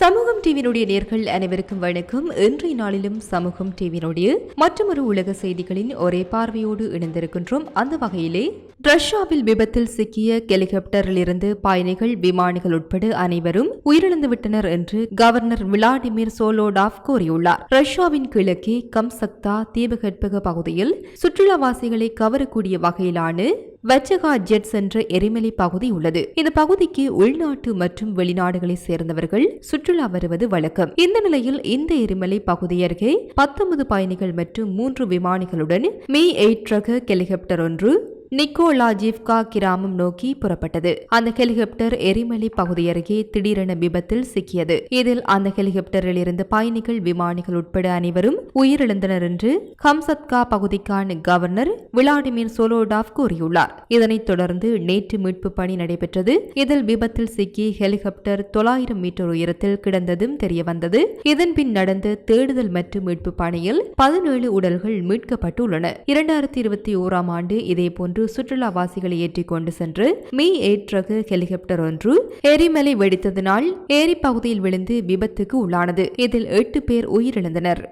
சமூகம் டிவியினுடைய நேர்கள் அனைவருக்கும் வணக்கம். இன்றைய நாளிலும் சமூகம் டிவியினுடைய மற்றொரு உலக செய்திகளின் ஒரே பார்வையோடு இணைந்திருக்கின்றோம். அந்த வகையிலே ரஷ்யாவில் விபத்தில் சிக்கிய ஹெலிகாப்டரில் இருந்து பயணிகள் விமானிகள் உட்பட அனைவரும் உயிரிழந்துவிட்டனர் என்று கவர்னர் விளாடிமிர் சோலோடாவ் கூறியுள்ளார். ரஷ்யாவின் கிழக்கே கம்சக்தா தீபகற்பக பகுதியில் சுற்றுலாவாசிகளை கவரக்கூடிய வகையிலான வச்சகா ஜெட்ஸ் என்ற எரிமலை பகுதி உள்ளது. இந்த பகுதிக்கு உள்நாட்டு மற்றும் வெளிநாடுகளைச் சேர்ந்தவர்கள் சுற்றுலா வருவது வழக்கம். இந்த நிலையில் இந்த எரிமலை பகுதி அருகே பத்தொன்பது பயணிகள் மற்றும் மூன்று விமானிகளுடன் மீ எயிட் ரக ஹெலிகாப்டர் ஒன்று நிக்கோலாஜிவ்கா கிராமம் நோக்கி புறப்பட்டது. அந்த ஹெலிகாப்டர் எரிமலை பகுதி அருகே திடீரென விபத்தில் சிக்கியது. இதில் அந்த ஹெலிகாப்டரில் இருந்த பயணிகள் விமானிகள் உட்பட அனைவரும் உயிரிழந்தனர் என்று ஹம்சத்கா பகுதிக்கான கவர்னர் விளாடிமிர் சோலோடாவ் கூறியுள்ளார். இதனைத் தொடர்ந்து நேற்று மீட்பு பணி நடைபெற்றது. இதில் விபத்தில் சிக்கி ஹெலிகாப்டர் தொள்ளாயிரம் மீட்டர் உயரத்தில் கிடந்ததும் தெரியவந்தது. இதன்பின் நடந்த தேடுதல் மற்றும் மீட்பு பணியில் பதினேழு உடல்கள் மீட்கப்பட்டுள்ளன. இரண்டாயிரத்தி இருபத்தி ஓராம் ஆண்டு இதேபோன்று சுற்றுலாவாசிகளை ஏற்றி கொண்டு சென்று மீ எயிட் ரக ஹெலிகாப்டர் ஒன்று எரிமலை வெடித்ததினால் ஏரி பகுதியில் விழுந்து விபத்துக்கு உள்ளானது. இதில் எட்டு பேர் உயிரிழந்தனர்.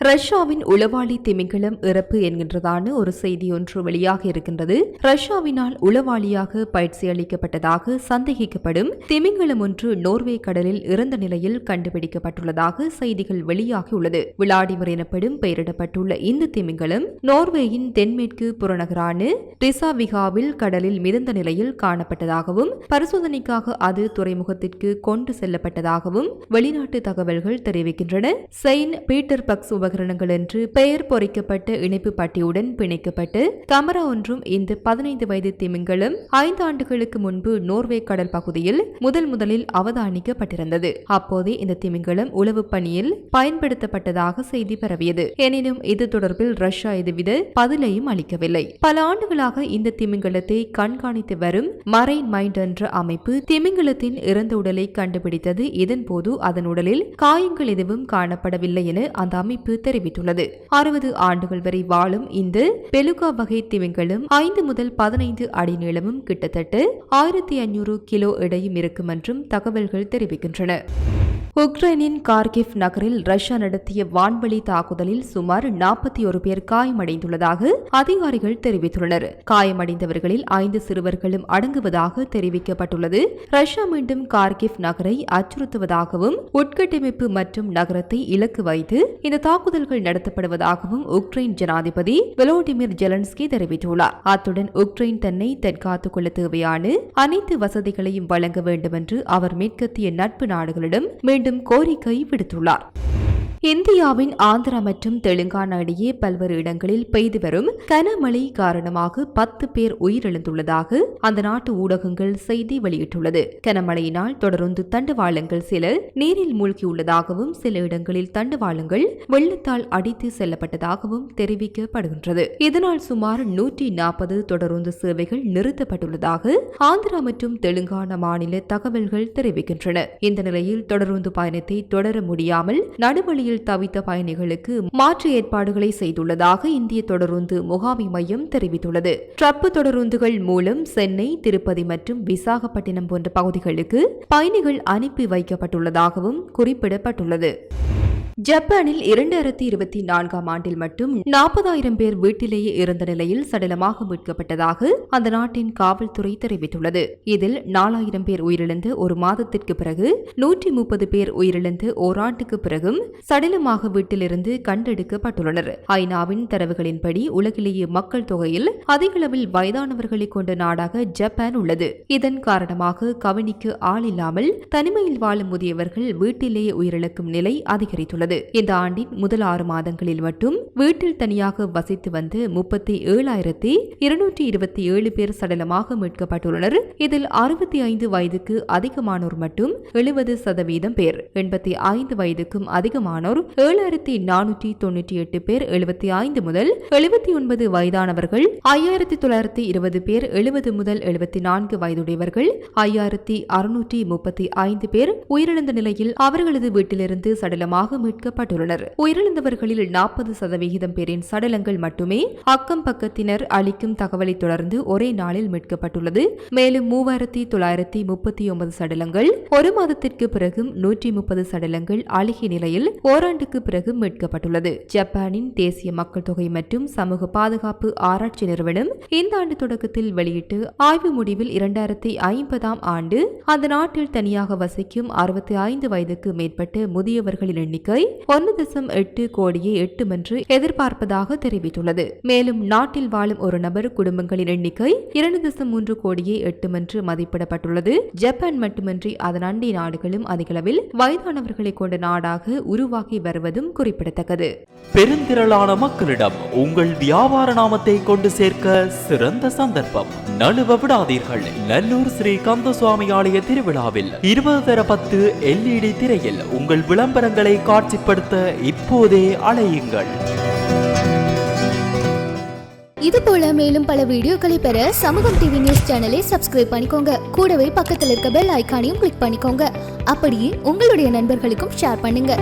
ரஷ்யாவின் உளவாளி திமிங்கலம் இறப்பு என்கின்றதான ஒரு செய்தி ஒன்று வெளியாக இருக்கின்றது. ரஷ்யாவினால் உளவாளியாக பயிற்சி அளிக்கப்பட்டதாக சந்தேகிக்கப்படும் திமிங்கலம் ஒன்று நோர்வே கடலில் இறந்த நிலையில் கண்டுபிடிக்கப்பட்டுள்ளதாக செய்திகள் வெளியாகியுள்ளது விளாடிமர் எனப்படும் பெயரிடப்பட்டுள்ள இந்த திமிங்கலம் நோர்வேயின் தென்மேற்கு புறநகரான ரிசாவிகாவில் கடலில் மிதந்த நிலையில் காணப்பட்டதாகவும் பரிசோதனைக்காக அது துறைமுகத்திற்கு கொண்டு செல்லப்பட்டதாகவும் வெளிநாட்டு தகவல்கள் தெரிவிக்கின்றன. செயின்ட் பீட்டர் பக்ஸ் உபகரணங்கள் என்று பெயர் பொறிக்கப்பட்ட இணைப்பு பட்டியுடன் பிணைக்கப்பட்டு கமரா ஒன்றும் இந்த பதினைந்து வயது திமிங்கலம் ஐந்து ஆண்டுகளுக்கு முன்பு நோர்வே கடல் பகுதியில் முதல் முதலில் அவதானிக்கப்பட்டிருந்தது. அப்போதே இந்த திமிங்கலம் உளவு பணியில் பயன்படுத்தப்பட்டதாக செய்தி பரவியது. எனினும் இது தொடர்பில் ரஷ்யா எதுவித பதிலையும் அளிக்கவில்லை. பல ஆண்டுகளாக இந்த திமிங்கலத்தை கண்காணித்து வரும் மரைன் மைண்ட் என்ற அமைப்பு திமிங்கலத்தின் இறந்த உடலை கண்டுபிடித்தது. இதன்போது அதன் உடலில் காயங்கள் எதுவும் காணப்படவில்லை என அந்த அமைப்பு தெரிவித்துள்ளது. அறுபது ஆண்டுகள் வரை வாழும் இந்த பெலுகா வகை திமிங்கலம் ஐந்து முதல் பதினைந்து அடி நீளமும் கிட்டத்தட்ட ஆயிரத்தி ஐநூறு கிலோ எடையும் இருக்கும் என்றும் தகவல்கள் தெரிவிக்கின்றன. உக்ரைனின் கார்கிவ் நகரில் ரஷ்யா நடத்திய வான்வெளி தாக்குதலில் சுமார் நாற்பத்தி ஒரு பேர் காயமடைந்துள்ளதாக அதிகாரிகள் தெரிவித்துள்ளனர். காயமடைந்தவர்களில் ஐந்து சிறுவர்களும் அடங்குவதாக தெரிவிக்கப்பட்டுள்ளது. ரஷ்யா மீண்டும் கார்கிவ் நகரை அச்சுறுத்துவதாகவும் உட்கட்டமைப்பு மற்றும் நகரத்தை இலக்கு வைத்து இந்த தாக்குதல்கள் நடத்தப்படுவதாகவும் உக்ரைன் ஜனாதிபதி வெலோடிமிர் ஜெலன்ஸ்கி தெரிவித்துள்ளார். அத்துடன் உக்ரைன் தன்னை தற்காத்துக் கொள்ள தேவையான அனைத்து வசதிகளையும் வழங்க வேண்டும் என்று அவர் மேற்கத்திய நட்பு நாடுகளிடம் மீண்டும் கோரிக்கை விடுத்துள்ளார். இந்தியாவின் ஆந்திரா மற்றும் தெலுங்கானா இடையே பல்வேறு இடங்களில் பெய்து வரும் கனமழை காரணமாக பத்து பேர் உயிரிழந்துள்ளதாக அந்த நாட்டு ஊடகங்கள் செய்தி வெளியிட்டுள்ளது. கனமழையினால் தொடர்ந்து தண்டுவாளங்கள் சில நீரில் மூழ்கியுள்ளதாகவும் சில இடங்களில் தண்டவாளங்கள் வெள்ளத்தால் அடித்து செல்லப்பட்டதாகவும் தெரிவிக்கப்படுகின்றது. இதனால் சுமார் நூற்றி நாற்பது தொடருந்து சேவைகள் நிறுத்தப்பட்டுள்ளதாக ஆந்திரா மற்றும் தெலுங்கானா மாநில தகவல்கள் தெரிவிக்கின்றன. இந்த நிலையில் தொடருந்து பயணத்தை தொடர முடியாமல் நடுவழியில் தவித்த பயணிகளுக்கு மாற்று ஏற்பாடுகளை செய்துள்ளதாக இந்திய தொடருந்து முகாமை மையம் தெரிவித்துள்ளது. ட்ரப்பு தொடருந்துகள் மூலம் சென்னை திருப்பதி மற்றும் விசாகப்பட்டினம் போன்ற பகுதிகளுக்கு பயணிகள் அனுப்பி வைக்கப்பட்டுள்ளதாகவும் குறிப்பிடப்பட்டுள்ளது. ஜப்பானில் இரண்டாயிரத்தி இருபத்தி நான்காம் ஆண்டில் மட்டும் நாற்பதாயிரம் பேர் வீட்டிலேயே இருந்த நிலையில் சடலமாக மீட்கப்பட்டதாக அந்த நாட்டின் காவல்துறை தெரிவித்துள்ளது. இதில் நாலாயிரம் பேர் உயிரிழந்து ஒரு மாதத்திற்கு பிறகு நூற்றி முப்பது பேர் உயிரிழந்து ஓராண்டுக்கு பிறகும் சடலமாக வீட்டிலிருந்து கண்டெடுக்கப்பட்டுள்ளனர். ஐநாவின் தரவுகளின்படி உலகிலேயே மக்கள் தொகையில் அதிகளவில் வயதானவர்களை கொண்ட நாடாக ஜப்பான் உள்ளது. இதன் காரணமாக கவனிக்க ஆள் இல்லாமல் தனிமையில் வாழும் முதியவர்கள் வீட்டிலேயே உயிரிழக்கும் நிலை அதிகரித்துள்ளது. இந்த ஆண்டின் முதல் ஆறு மாதங்களில் மட்டும் வீட்டில் தனியாக வசித்து வந்து முப்பத்தி ஏழாயிரத்தி இருநூற்றி இருபத்தி ஏழு பேர் சடலமாக மீட்கப்பட்டுள்ளனர். இதில் அறுபத்தி ஐந்து வயதுக்கு அதிகமானோர் மட்டும் எழுபது சதவீதம் பேர். எண்பத்தி ஐந்து வயதுக்கும் அதிகமானோர் ஏழாயிரத்தி நானூற்றி தொன்னூற்றி எட்டு பேர். எழுபத்தி ஐந்து முதல் எழுபத்தி ஒன்பது வயதானவர்கள் ஐயாயிரத்தி தொள்ளாயிரத்தி இருபது பேர். எழுபது முதல் எழுபத்தி நான்கு வயதுடையவர்கள் ஐயாயிரத்தி அறுநூற்றி முப்பத்தி ஐந்து பேர். உயிரிழந்த நிலையில் அவர்களது வீட்டிலிருந்து சடலமாக மீட்க மீட்கப்பட்டுள்ளனர். உயிரிழந்தவர்களில் நாற்பது சதவிகிதம் பேரின் சடலங்கள் மட்டுமே அக்கம் பக்கத்தினர் அளிக்கும் தகவலை தொடர்ந்து ஒரே நாளில் மீட்கப்பட்டுள்ளது. மேலும் மூவாயிரத்தி தொள்ளாயிரத்தி முப்பத்தி ஒன்பது சடலங்கள் ஒரு மாதத்திற்கு பிறகும் நூற்றி முப்பது சடலங்கள் அழுகிய நிலையில் ஓராண்டுக்கு பிறகு மீட்கப்பட்டுள்ளது. ஜப்பானின் தேசிய மக்கள் தொகை மற்றும் சமூக பாதுகாப்பு ஆராய்ச்சி நிறுவனம் இந்த ஆண்டு தொடக்கத்தில் வெளியிட்டு ஆய்வு முடிவில் இரண்டாயிரத்தி ஐம்பதாம் ஆண்டு அந்த நாட்டில் தனியாக வசிக்கும் அறுபத்தி ஐந்து வயதுக்கு மேற்பட்ட முதியவர்களின் எண்ணிக்கை ஒன்று தசம் எட்டு கோடியே எட்டும் என்று எதிர்பார்ப்பதாக தெரிவித்துள்ளது. மேலும் நாட்டில் வாழும் ஒரு நபர் குடும்பங்களின் எண்ணிக்கை இரண்டு தசம் மூன்று கோடியே எட்டும் என்று மதிப்பிடப்பட்டுள்ளது. ஜப்பான் மட்டுமின்றி அதன் அண்டை நாடுகளும் அதிகளவில் வயதானவர்களை கொண்ட நாடாக உருவாகி வருவதும் குறிப்பிடத்தக்கது. பெருந்திரளான மக்களிடம் உங்கள் வியாபார நாமத்தை கொண்டு சேர்க்க சிறந்த சந்தர்ப்பம். நழுவ விடாதீர்கள். நல்லூர் ஸ்ரீ கந்தசுவாமி ஆலய திருவிழாவில் இருபது தர பத்து எல்இடி திரையில் உங்கள் விளம்பரங்களை காட்ட காட்சிப்படுத்த இப்போதே அலையுங்கள். இது போல மேலும் பல வீடியோக்களை பெற சமூகம் டிவி நியூஸ் சேனலை சப்ஸ்கிரைப் பண்ணிக்கோங்க. கூடவே பக்கத்தில் இருக்க பெல் ஐக்கானையும் கிளிக் பண்ணிக்கோங்க. அப்படியே உங்களுடைய நண்பர்களுக்கும் ஷேர் பண்ணுங்க.